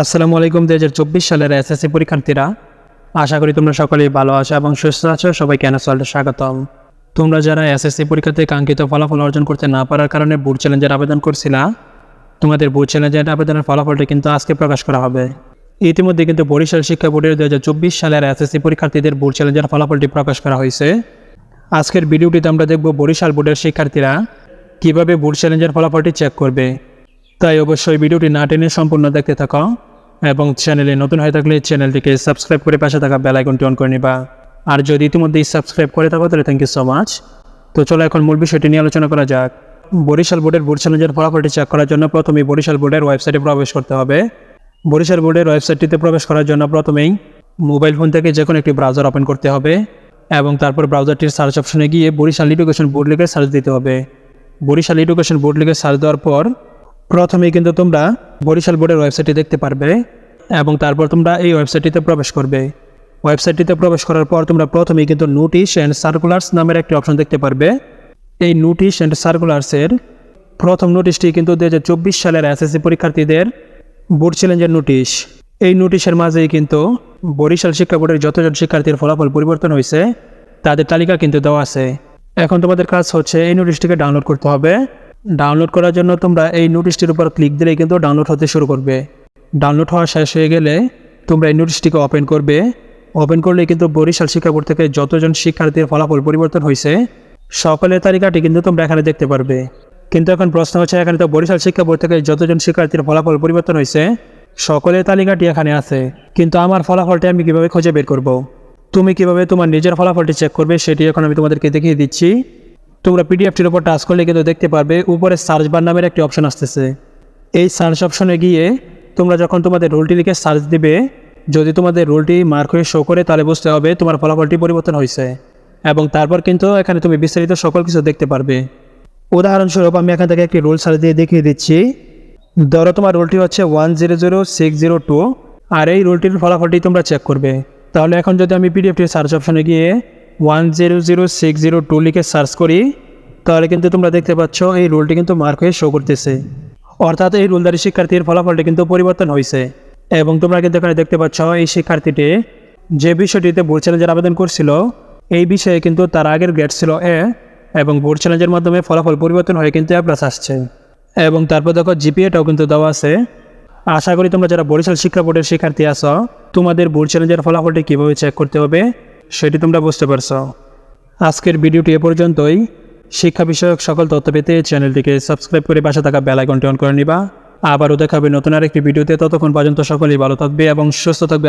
আসসালামু আলাইকুম দু হাজার চব্বিশ সালের এসএসসি পরীক্ষার্থীরা। আশা করি তোমরা সকলেই ভালো আছো এবং সুস্থ আছো। সবাই কেন এনএসওয়ালটা স্বাগতম। তোমরা যারা এসএসসি পরীক্ষাতে কাঙ্ক্ষিত ফলাফল অর্জন করতে না পারার কারণে বুট চ্যালেঞ্জের আবেদন করছিলা, তোমাদের বুট চ্যালেঞ্জের আবেদনের ফলাফলটি কিন্তু আজকে প্রকাশ করা হবে। ইতিমধ্যে কিন্তু বরিশাল শিক্ষা বোর্ডের দু হাজার চব্বিশ সালের এসএসসি পরীক্ষার্থীদের বুট চ্যালেঞ্জের ফলাফলটি প্রকাশ করা হয়েছে। আজকের ভিডিওটিতে আমরা দেখব বরিশাল বোর্ডের শিক্ষার্থীরা কীভাবে বুট চ্যালেঞ্জের ফলাফলটি চেক করবে। তাই অবশ্যই ভিডিওটি না টেনে সম্পূর্ণ দেখতে থাকো এবং চ্যানেলে নতুন হয়ে থাকলে চ্যানেলটিকে সাবস্ক্রাইব করে পাশে থাকা বেল আইকনটি অন করে নিবা। আর যদি ইতিমধ্যেই সাবস্ক্রাইব করে থাকো, তাহলে থ্যাংক ইউ সো মাচ তো চলো এখন মূল বিষয়টি নিয়ে আলোচনা করা যাক। বরিশাল বোর্ডের বুট চ্যালেঞ্জের ফলাফলটি চেক করার জন্য প্রথমেই বরিশাল বোর্ডের ওয়েবসাইটে প্রবেশ করতে হবে। বরিশাল বোর্ডের ওয়েবসাইটটিতে প্রবেশ করার জন্য প্রথমেই মোবাইল ফোন থেকে যে কোনো একটি ব্রাউজার ওপেন করতে হবে এবং তারপর ব্রাউজারটির সার্চ অপশনে গিয়ে বরিশাল এডুকেশন বোর্ড লিখে সার্চ দিতে হবে। বরিশাল এডুকেশন বোর্ড লিখে সার্চ দেওয়ার পর প্রথমেই কিন্তু তোমরা বরিশাল বোর্ডের ওয়েবসাইটটি দেখতে পারবে এবং তারপর তোমরা এই ওয়েবসাইটটিতে প্রবেশ করবে। ওয়েবসাইটটিতে প্রবেশ করার পর তোমরা প্রথমেই কিন্তু নোটিশ অ্যান্ড সার্কুলার্স নামের একটি অপশন দেখতে পারবে। এই নোটিশ অ্যান্ড সার্কুলার্সের প্রথম নোটিশটি কিন্তু দু হাজার চব্বিশ সালের এসএসসি পরীক্ষার্থীদের বোর্ড চ্যালেঞ্জের নোটিশ এই নোটিশের মাঝেই কিন্তু বরিশাল শিক্ষা বোর্ডের যতজন শিক্ষার্থীর ফলাফল পরিবর্তন হয়েছে, তাদের তালিকা কিন্তু দেওয়া আছে। এখন তোমাদের কাজ হচ্ছে এই নোটিশটিকে ডাউনলোড করতে হবে। ডাউনলোড করার জন্য তোমরা এই নোটিশটির উপর ক্লিক দিলেই কিন্তু ডাউনলোড হতে শুরু করবে। ডাউনলোড হওয়া শেষ হয়ে গেলে তোমরা এই নোটিশটিকে ওপেন করবে। ওপেন করলে কিন্তু বরিশাল শিক্ষা বোর্ড থেকে যতজন শিক্ষার্থীর ফলাফল পরিবর্তন হয়েছে, সকলের তালিকাটি কিন্তু তোমরা এখানে দেখতে পারবে। কিন্তু এখন প্রশ্ন হচ্ছে, এখানে তো বরিশাল শিক্ষা বোর্ড থেকে যতজন শিক্ষার্থীর ফলাফল পরিবর্তন হয়েছে, সকলের তালিকাটি এখানে আছে। কিন্তু আমার ফলাফলটি আমি কীভাবে খুঁজে বের করব। তুমি কীভাবে তোমার নিজের ফলাফলটি চেক করবে, সেটি এখন আমি তোমাদেরকে দেখিয়ে দিচ্ছি। তোমরা পিডিএফটির উপর টাচ করলে কিন্তু দেখতে পারবে উপরে সার্চ বার নামের একটি অপশন আসতেছে। এই সার্চ অপশনে গিয়ে তোমরা যখন তোমাদের রোলটি লিখে সার্চ দিবে, যদি তোমাদের রোলটি মার্ক হয়ে শো করে, তাহলে বুঝতে হবে তোমার ফলাফলটি পরিবর্তন হয়েছে। এবং তারপর কিন্তু এখানে তুমি বিস্তারিত সকল কিছু দেখতে পারবে। উদাহরণস্বরূপ আমি এখান থেকে একটি রোল সার্চ দিয়ে দেখিয়ে দিচ্ছি। ধরো তোমার রোলটি হচ্ছে one zero zero six zero two, আর এই রোলটির ফলাফলটি তোমরা চেক করবে। তাহলে এখন যদি আমি পিডিএফটির সার্চ অপশনে গিয়ে one zero zero six zero two লিখে সার্চ করি, তাহলে কিন্তু তোমরা দেখতে পাচ্ছ এই রোলটি কিন্তু মার্ক হয়ে শো করতেছে। অর্থাৎ এই রোলদারি শিক্ষার্থীর ফলাফলটি কিন্তু পরিবর্তন হয়েছে এবং তোমরা কিন্তু এখানে দেখতে পাচ্ছ এই শিক্ষার্থীটি যে বিষয়টিতে বোর্ড চ্যালেঞ্জের আবেদন করছিল, এই বিষয়ে কিন্তু তার আগের গ্রেড ছিল এ এবং বোর্ড চ্যালেঞ্জের মাধ্যমে ফলাফল পরিবর্তন হয়ে কিন্তু এ প্লাস আসছে। এবং তারপর দেখো জিপিএটাও কিন্তু দেওয়া আছে। আশা করি তোমরা যারা বরিশাল শিক্ষা বোর্ডের শিক্ষার্থী আছো, তোমাদের বোর্ড চ্যালেঞ্জের ফলাফলটি কীভাবে চেক করতে হবে সেটি তোমরা বুঝতে পারছ। আজকের ভিডিওটি এ পর্যন্তই। শিক্ষা বিষয়ক সকল তথ্য পেতে চ্যানেলটিকে সাবস্ক্রাইব করে পাশে থাকা বেলাইকনটি অন করে নিবা। আবারও দেখাবে নতুন আরেকটি ভিডিওতে। ততক্ষণ পর্যন্ত সকলেই ভালো থাকবে এবং সুস্থ থাকবে।